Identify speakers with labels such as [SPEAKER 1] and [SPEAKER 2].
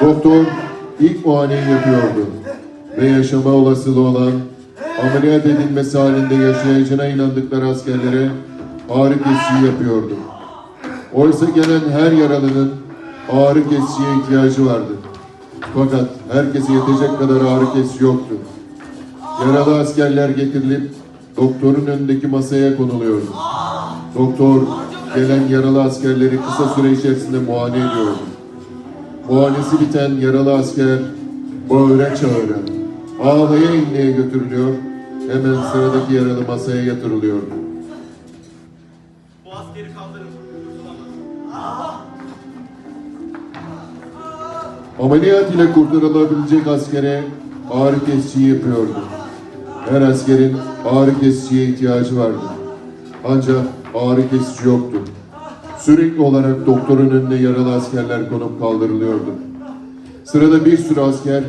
[SPEAKER 1] Doktor ilk muayeneyi yapıyordu ve yaşama olasılığı olan ameliyat edilmesi halinde yaşayacağına inandıkları askerlere ağrı kesici yapıyordu. Oysa gelen her yaralının ağrı kesiciye ihtiyacı vardı. Fakat herkese yetecek kadar ağrı kesici yoktu. Yaralı askerler getirilip doktorun önündeki masaya konuluyordu. Doktor gelen yaralı askerleri kısa süre içerisinde muayene ediyordu. Muayenesi biten yaralı asker bağıra çağıra, ağlaya inleye götürülüyor, hemen sıradaki yaralı masaya yatırılıyordu.
[SPEAKER 2] Bu askeri kaldırın.
[SPEAKER 1] Ameliyat ile kurtarılabilecek askere ağrı kesici yapıyordu. Her askerin ağrı kesiciye ihtiyacı vardı. Ancak ağrı kesici yoktu. Sürekli olarak doktorun önüne yaralı askerler konup kaldırılıyordu. Sırada bir sürü asker